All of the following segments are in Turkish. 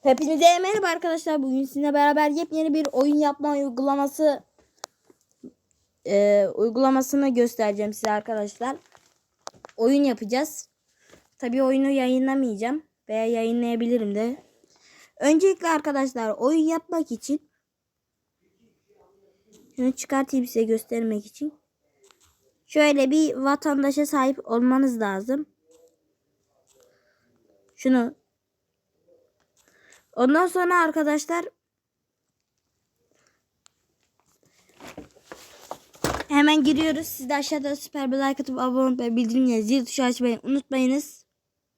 Hepinize merhaba arkadaşlar. Bugün sizinle beraber yepyeni bir oyun yapma uygulaması e, uygulamasını göstereceğim size arkadaşlar. Oyun yapacağız. Tabii oyunu yayınlamayacağım veya yayınlayabilirim de. Öncelikle arkadaşlar oyun yapmak için şunu çıkartayım size göstermek için. Şöyle bir vatandaşa sahip olmanız lazım. Şunu Ondan sonra arkadaşlar hemen giriyoruz. Siz de aşağıda süper bir like atıp abone olup bildirimleri zil tuşu açmayı unutmayınız.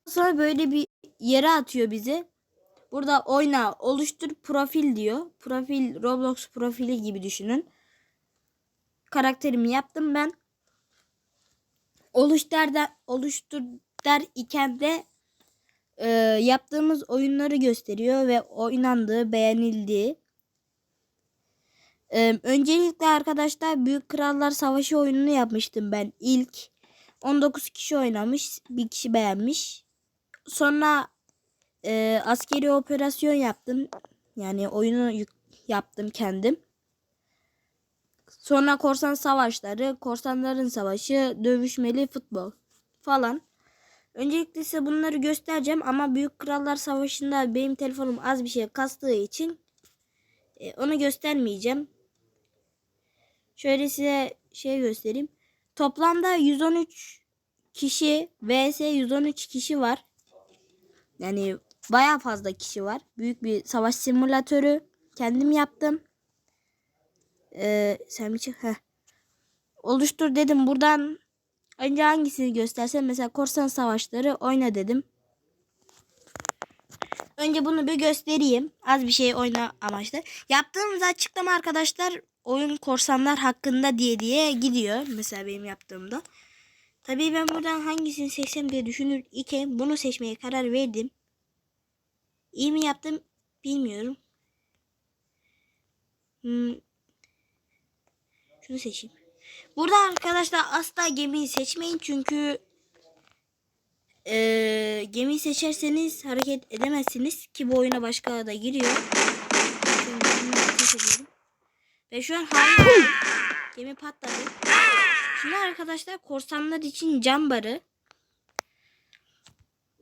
Sonra böyle bir yere atıyor bizi. Burada oyna, oluştur profil diyor. Profil Roblox profili gibi düşünün. Karakterimi yaptım ben. Oluştur der, oluştur der iken de e, yaptığımız oyunları gösteriyor ve oynandığı, beğenildiği. E, öncelikle arkadaşlar Büyük Krallar Savaşı oyununu yapmıştım ben ilk. 19 kişi oynamış, bir kişi beğenmiş. Sonra e, askeri operasyon yaptım. Yani oyunu yaptım kendim. Sonra korsan savaşları, korsanların savaşı, dövüşmeli futbol falan. Öncelikle size bunları göstereceğim ama Büyük Krallar Savaşı'nda benim telefonum az bir şey kastığı için e, onu göstermeyeceğim. Şöyle size şey göstereyim. Toplamda 113 kişi vs 113 kişi var. Yani baya fazla kişi var. Büyük bir savaş simülatörü. Kendim yaptım. Ee, sen çık. Heh. Oluştur dedim. Buradan Önce hangisini göstersem mesela korsan savaşları oyna dedim. Önce bunu bir göstereyim. Az bir şey oyna amaçlı. Yaptığımız açıklama arkadaşlar oyun korsanlar hakkında diye diye gidiyor. Mesela benim yaptığımda. Tabii ben buradan hangisini seçsem diye düşünür iken bunu seçmeye karar verdim. İyi mi yaptım bilmiyorum. Hmm. Şunu seçeyim. Burada arkadaşlar asla gemiyi seçmeyin çünkü eee gemiyi seçerseniz hareket edemezsiniz ki bu oyuna başka da giriyor. Ve şu an harika. Gemi patladı. Şimdi arkadaşlar korsanlar için cam barı.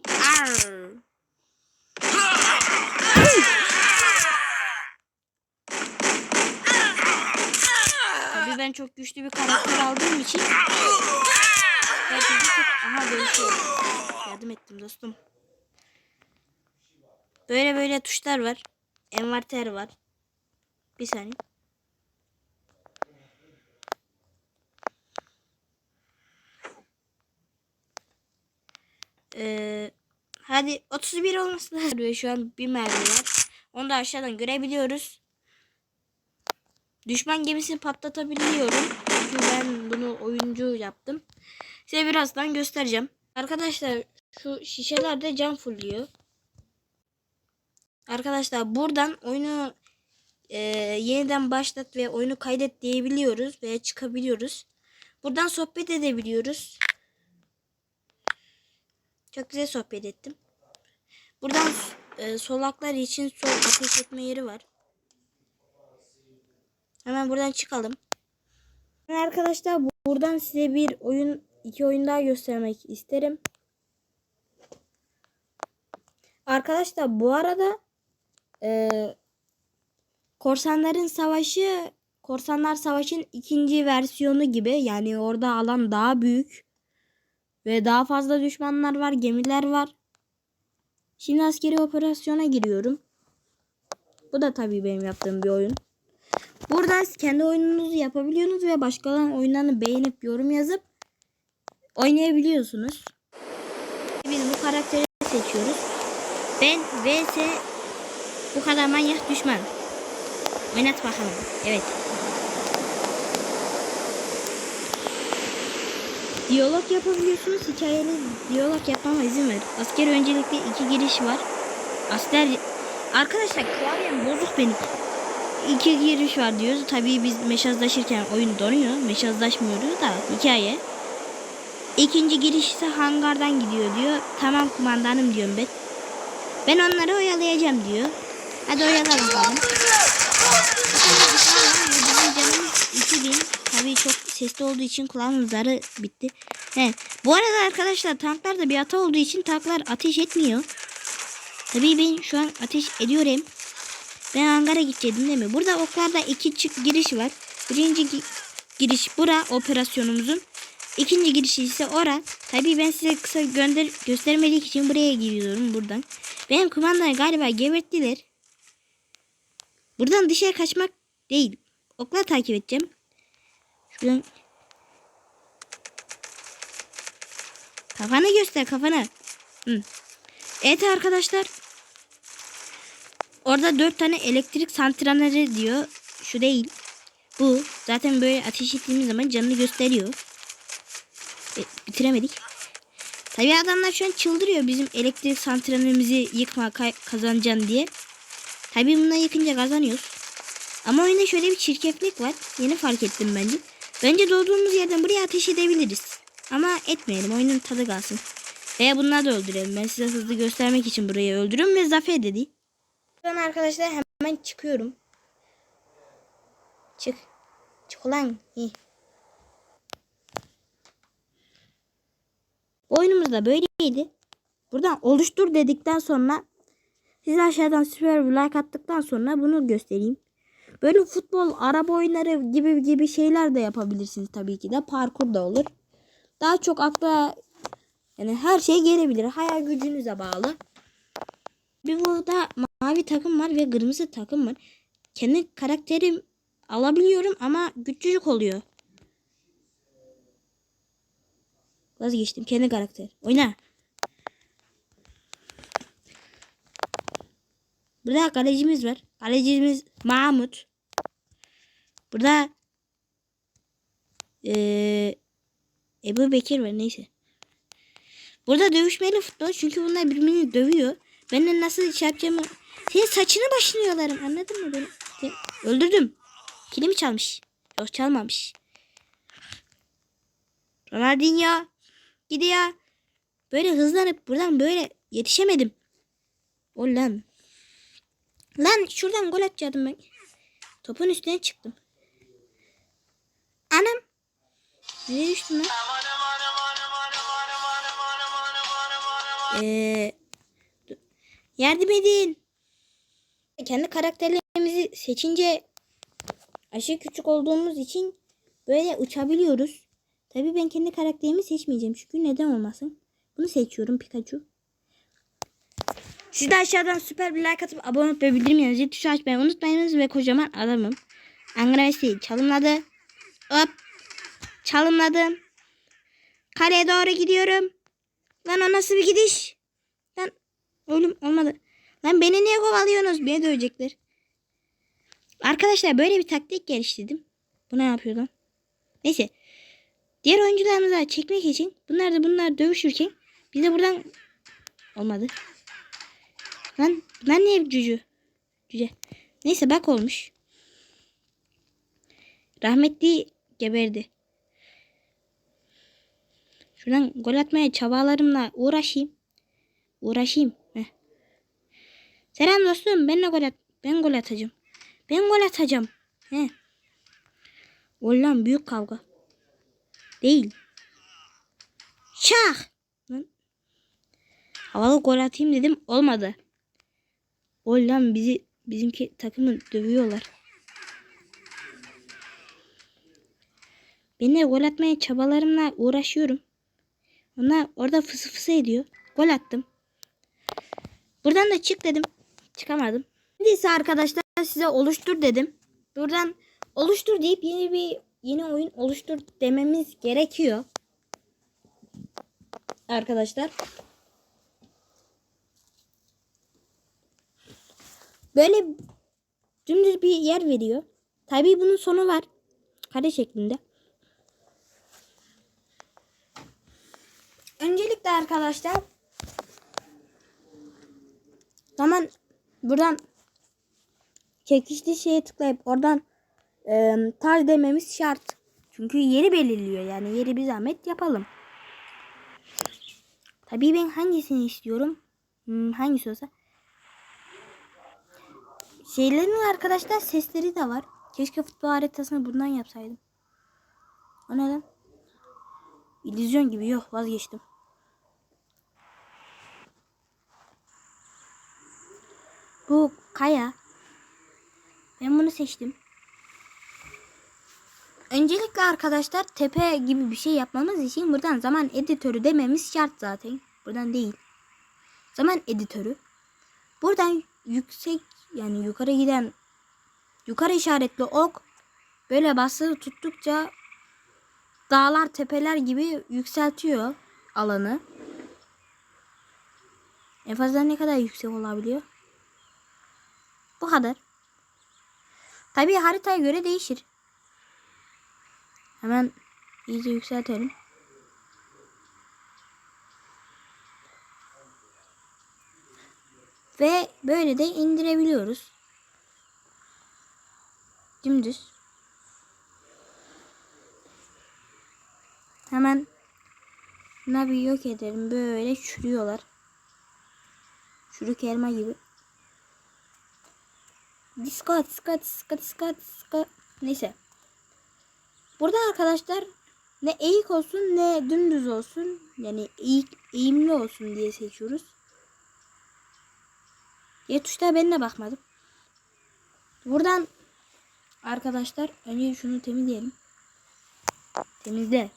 Arr. Ben çok güçlü bir karakter aldığım için aha dövüşüyor. Yardım ettim dostum. Böyle böyle tuşlar var. Envanter var. Bir saniye. Ee, hadi 31 olması lazım. Şu an bir mermi var. Onu da aşağıdan görebiliyoruz. Düşman gemisini patlatabiliyorum. Çünkü ben bunu oyuncu yaptım. Size birazdan göstereceğim. Arkadaşlar şu şişelerde cam fulluyor. Arkadaşlar buradan oyunu e, yeniden başlat ve oyunu kaydet diyebiliyoruz veya çıkabiliyoruz. Buradan sohbet edebiliyoruz. Çok güzel sohbet ettim. Buradan e, solaklar için sol ateş etme yeri var. Hemen buradan çıkalım. Arkadaşlar buradan size bir oyun iki oyun daha göstermek isterim. Arkadaşlar bu arada e, Korsanların Savaşı Korsanlar Savaşı'nın ikinci versiyonu gibi yani orada alan daha büyük ve daha fazla düşmanlar var, gemiler var. Şimdi askeri operasyona giriyorum. Bu da tabii benim yaptığım bir oyun. Burada kendi oyununuzu yapabiliyorsunuz ve başkalarının oyunlarını beğenip yorum yazıp oynayabiliyorsunuz. Biz bu karakteri seçiyoruz. Ben vs bu kadar manyak düşman. Oynat bakalım. Evet. Diyalog yapabiliyorsunuz. Hikayeli diyalog yapmama izin ver. Asker öncelikle iki giriş var. Asker Arkadaşlar klavyem bozuk benim. İki giriş var diyoruz. Tabii biz meşazlaşırken oyun donuyor. Meşazlaşmıyoruz da hikaye. İkinci giriş ise hangardan gidiyor diyor. Tamam kumandanım diyorum ben. Ben onları oyalayacağım diyor. Hadi oyala bakalım. Bizim canımız 2000. Tabii çok sesli olduğu için kulağımın zarı bitti. He. Bu arada arkadaşlar tanklarda bir hata olduğu için tanklar ateş etmiyor. Tabii ben şu an ateş ediyorum. Ben hangara gidecektim değil mi? Burada oklarda iki çık giriş var. Birinci gi- giriş bura operasyonumuzun. İkinci giriş ise ora. Tabii ben size kısa gönder göstermedik için buraya giriyorum buradan. Benim kumandayı galiba geberttiler. Buradan dışarı kaçmak değil. Okla takip edeceğim. Şuradan Kafanı göster kafanı. Hı. Evet arkadaşlar. Orada dört tane elektrik santralleri diyor. Şu değil. Bu. Zaten böyle ateş ettiğimiz zaman canını gösteriyor. E, bitiremedik. Tabii adamlar şu an çıldırıyor bizim elektrik santralimizi yıkma kazanacaksın diye. Tabii bunları yıkınca kazanıyoruz. Ama oyunda şöyle bir çirkeflik var. Yeni fark ettim bence. Bence doğduğumuz yerden buraya ateş edebiliriz. Ama etmeyelim. Oyunun tadı kalsın. Veya bunları da öldürelim. Ben size hızlı göstermek için burayı öldürüyorum ve zafer dedi. Ben arkadaşlar hemen çıkıyorum. Çık. Çık ulan. İyi. Oyunumuz da böyleydi. Buradan oluştur dedikten sonra siz aşağıdan süper bir like attıktan sonra bunu göstereyim. Böyle futbol, araba oyunları gibi gibi şeyler de yapabilirsiniz tabii ki de. Parkur da olur. Daha çok akla yani her şey gelebilir. Hayal gücünüze bağlı. Bir burada mavi takım var ve kırmızı takım var. Kendi karakterim alabiliyorum ama küçücük oluyor. Vazgeçtim. Kendi karakter. Oyna. Burada kalecimiz var. Kalecimiz Mahmut. Burada eee Ebu Bekir var neyse. Burada dövüşmeli futbol çünkü bunlar birbirini dövüyor. Ben de nasıl iş yapacağımı... Senin saçını başını yolarım anladın mı beni? Seni öldürdüm. Kilimi çalmış. Yok çalmamış. Ronaldinho gidiyor. Böyle hızlanıp buradan böyle yetişemedim. O lan. Lan şuradan gol atacaktım ben. Topun üstüne çıktım. Anam. Nereye düştüm lan? Ee, dur. Yardım edin. Kendi karakterlerimizi seçince aşırı küçük olduğumuz için böyle uçabiliyoruz. Tabii ben kendi karakterimi seçmeyeceğim. Çünkü neden olmasın? Bunu seçiyorum Pikachu. Siz de aşağıdan süper bir like atıp abone olup bildirim zil tuşu açmayı unutmayınız ve kocaman adamım. Ankara Mesleği çalımladı. Hop. Çalımladım. Kaleye doğru gidiyorum. Lan o nasıl bir gidiş? Oğlum olmadı. Lan beni niye kovalıyorsunuz? Beni dövecekler. Arkadaşlar böyle bir taktik geliştirdim. Bu ne yapıyor lan? Neyse. Diğer oyuncularımıza çekmek için bunlar da bunlar dövüşürken biz de buradan olmadı. Lan bunlar niye cücü? Cüce. Neyse bak olmuş. Rahmetli geberdi. Şuradan gol atmaya çabalarımla uğraşayım. Uğraşayım. Selam dostum. Ben gol at. Ben gol atacağım. Ben gol atacağım. He. Ulan büyük kavga. Değil. Şah. Havalı gol atayım dedim. Olmadı. Ulan bizi bizimki takımı dövüyorlar. Ben de gol atmaya çabalarımla uğraşıyorum. Onlar orada fısı fısı ediyor. Gol attım. Buradan da çık dedim. Çıkamadım. Şimdi ise arkadaşlar size oluştur dedim. Buradan oluştur deyip yeni bir yeni oyun oluştur dememiz gerekiyor. Arkadaşlar. Böyle dümdüz bir yer veriyor. Tabii bunun sonu var. Kare şeklinde. Öncelikle arkadaşlar Hemen buradan çekişli şeye tıklayıp oradan e, tarz dememiz şart. Çünkü yeri belirliyor yani yeri bir zahmet yapalım. Tabii ben hangisini istiyorum? Hmm, hangisi olsa. Şeylerin arkadaşlar sesleri de var. Keşke futbol haritasını bundan yapsaydım. O ne lan? İllüzyon gibi yok vazgeçtim. Bu kaya. Ben bunu seçtim. Öncelikle arkadaşlar tepe gibi bir şey yapmamız için buradan zaman editörü dememiz şart zaten. Buradan değil. Zaman editörü. Buradan yüksek yani yukarı giden yukarı işaretli ok böyle basılı tuttukça dağlar tepeler gibi yükseltiyor alanı. En fazla ne kadar yüksek olabiliyor? Bu kadar. Tabii haritaya göre değişir. Hemen iyice yükseltelim. Ve böyle de indirebiliyoruz. Dümdüz. Hemen Nabi yok edelim. Böyle çürüyorlar. Çürük elma gibi. Diskat, diskat, diskat, diskat, diskat. Neyse. Burada arkadaşlar ne eğik olsun ne dümdüz olsun. Yani eğik, eğimli olsun diye seçiyoruz. Ya tuşta ben de bakmadım. Buradan arkadaşlar önce şunu temizleyelim. Temizle.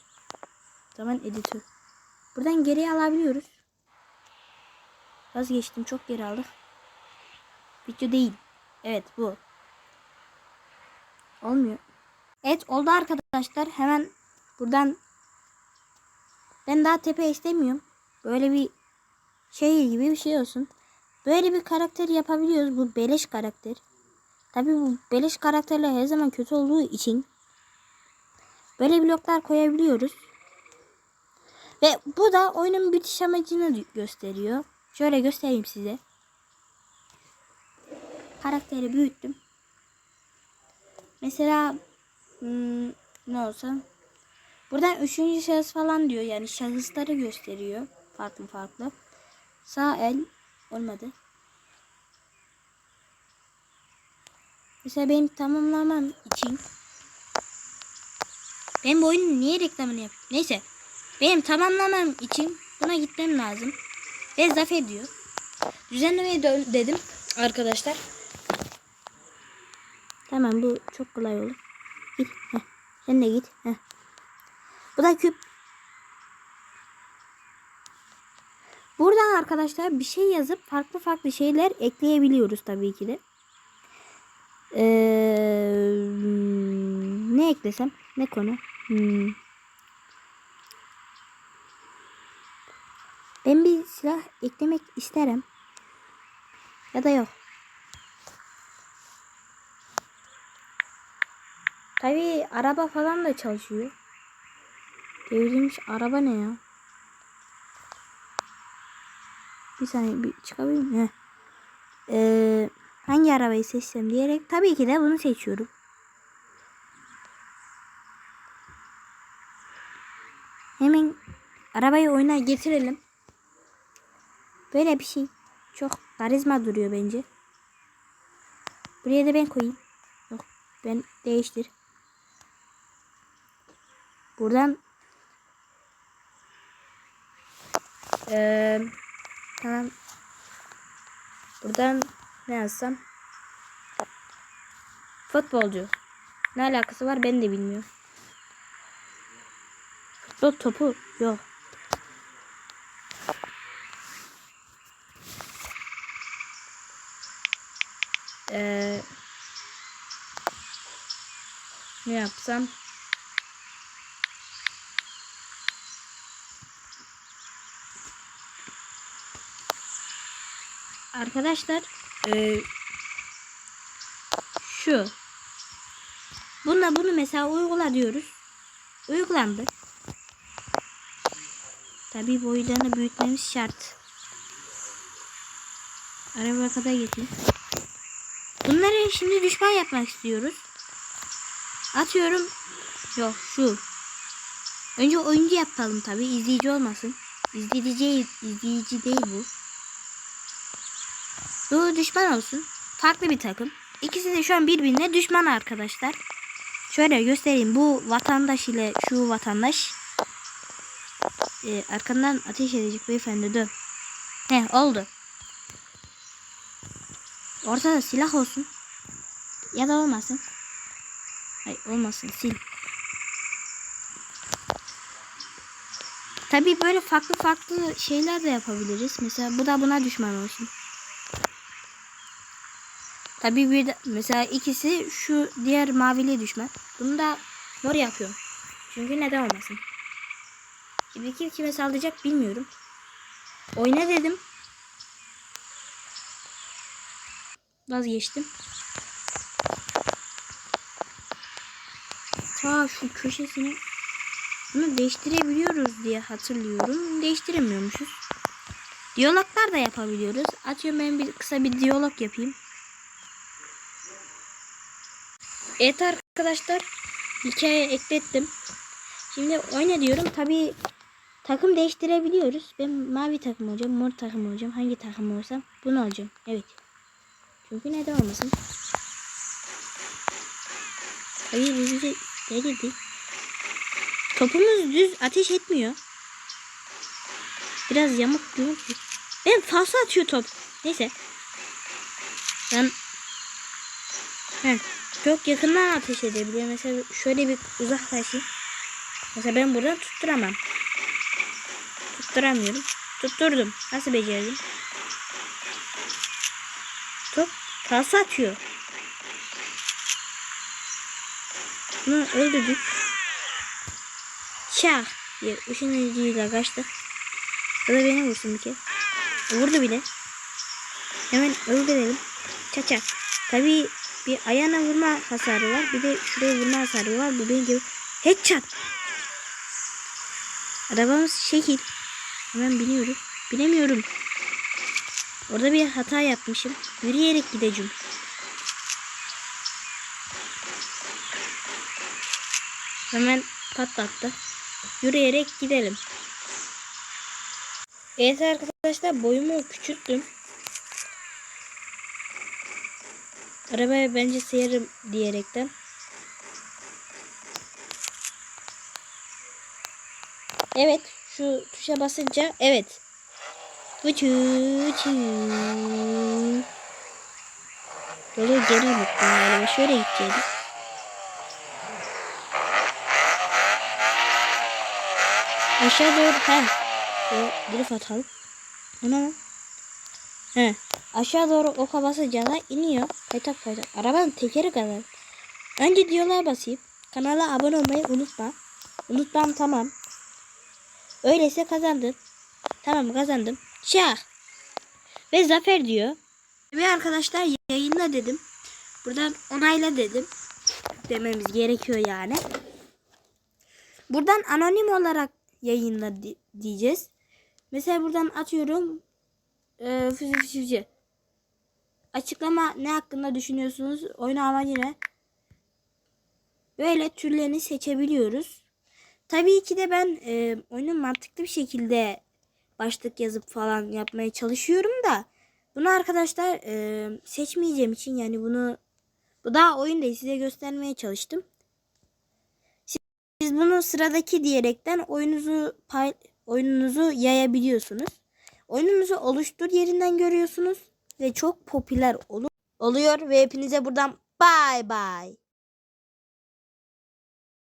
Zaman editör. Buradan geriye alabiliyoruz. Vazgeçtim çok geri aldık. Video değil. Evet bu. Olmuyor. Evet oldu arkadaşlar. Hemen buradan ben daha tepe istemiyorum. Böyle bir şey gibi bir şey olsun. Böyle bir karakter yapabiliyoruz. Bu beleş karakter. Tabi bu beleş karakterler her zaman kötü olduğu için böyle bloklar koyabiliyoruz. Ve bu da oyunun bitiş amacını gösteriyor. Şöyle göstereyim size. Karakteri büyüttüm. Mesela hmm, ne olsa buradan üçüncü şahıs falan diyor. Yani şahısları gösteriyor. Farklı farklı. Sağ el olmadı. Mesela benim tamamlamam için ben bu oyunun niye reklamını yapıyorum? Neyse. Benim tamamlamam için buna gitmem lazım. Ve zafer diyor. Düzenlemeye dön dedim arkadaşlar. Tamam bu çok kolay olur. Git. Heh. Sen de git. Heh. Bu da küp. Buradan arkadaşlar bir şey yazıp farklı farklı şeyler ekleyebiliyoruz tabii ki de. Ee, ne eklesem? Ne konu? Hmm. Ben bir silah eklemek isterim. Ya da yok. Tabii araba falan da çalışıyor. Devrilmiş araba ne ya? Bir saniye bir çıkabilir miyim? Ee, hangi arabayı seçsem diyerek tabii ki de bunu seçiyorum. Hemen arabayı oyuna getirelim. Böyle bir şey çok karizma duruyor bence. Buraya da ben koyayım. Yok ben değiştir. Buradan ee, tamam. Buradan ne yazsam? Futbolcu. Ne alakası var ben de bilmiyorum. Futbol topu yok. Ee, ne yapsam? Arkadaşlar e, şu bununla bunu mesela uygula diyoruz. Uygulandı. Tabii boylarını büyütmemiz şart. Araba kadar getir. Bunları şimdi düşman yapmak istiyoruz. Atıyorum. Yok şu. Önce oyuncu yapalım tabii. izleyici olmasın. İzleyici, izleyici değil bu. Bu düşman olsun. Farklı bir takım. İkisi de şu an birbirine düşman arkadaşlar. Şöyle göstereyim. Bu vatandaş ile şu vatandaş. Ee, arkandan ateş edecek beyefendi dön. He oldu. Ortada silah olsun. Ya da olmasın. Hayır olmasın sil. Tabii böyle farklı farklı şeyler de yapabiliriz. Mesela bu da buna düşman olsun. Tabii bir de mesela ikisi şu diğer mavili düşman. Bunu da mor yapıyorum. Çünkü neden olmasın. Şimdi kim kime saldıracak bilmiyorum. Oyna dedim. Vazgeçtim. Ta şu köşesini bunu değiştirebiliyoruz diye hatırlıyorum. Değiştiremiyormuşuz. Diyaloglar da yapabiliyoruz. Atıyorum ben bir kısa bir diyalog yapayım. Evet arkadaşlar hikaye eklettim. Şimdi oyna diyorum. Tabi takım değiştirebiliyoruz. Ben mavi takım olacağım, mor takım olacağım. Hangi takım olsam bunu alacağım. Evet. Çünkü neden olmasın? Hayır bizi ne dedi? Topumuz düz ateş etmiyor. Biraz yamuk yumuk. Ben fazla atıyor top. Neyse. Ben Heh, çok yakından ateş edebiliyor. Mesela şöyle bir uzaklaşayım. Mesela ben buradan tutturamam. Tutturamıyorum. Tutturdum. Nasıl becerdim? Top fazla atıyor. Bunu öldürdük. Şah diye ışınlayıcıyla kaçtı. Ya da beni vursun bir kere. Vurdu bile. Hemen öldürelim. Çaça. Tabii bir ayağına vurma hasarı var. Bir de şuraya vurma hasarı var. Bu benim gibi. Headshot. Arabamız şekil. Hemen biniyorum. Binemiyorum. Orada bir hata yapmışım. Yürüyerek gideceğim. Hemen patlattı. Yürüyerek gidelim. Evet arkadaşlar boyumu küçülttüm. Arabaya bence seyarım diyerekten. Evet şu tuşa basınca evet. Böyle geri unuttum galiba. Şöyle gideceğim. Aşağı doğru. He. O drift atalım. Ana. He. Aşağı doğru oka basınca da iniyor. Kaytak kaytak. Arabanın tekeri kadar. Önce diyorlar basayım. Kanala abone olmayı unutma. Unutmam tamam. Öyleyse kazandın. Tamam kazandım. Şah. Ve zafer diyor. Ve arkadaşlar yayınla dedim. Buradan onayla dedim. Dememiz gerekiyor yani. Buradan anonim olarak yayınla di- diyeceğiz. Mesela buradan atıyorum. Ee, füze füze. Açıklama ne hakkında düşünüyorsunuz? Oyun amacı ne? Böyle türlerini seçebiliyoruz. Tabii ki de ben e, oyunun mantıklı bir şekilde başlık yazıp falan yapmaya çalışıyorum da bunu arkadaşlar e, seçmeyeceğim için yani bunu bu daha oyun değil size göstermeye çalıştım. Siz, bunu sıradaki diyerekten oyununuzu pay, oyununuzu yayabiliyorsunuz. Oyununuzu oluştur yerinden görüyorsunuz ve çok popüler olur, oluyor ve hepinize buradan bay bay.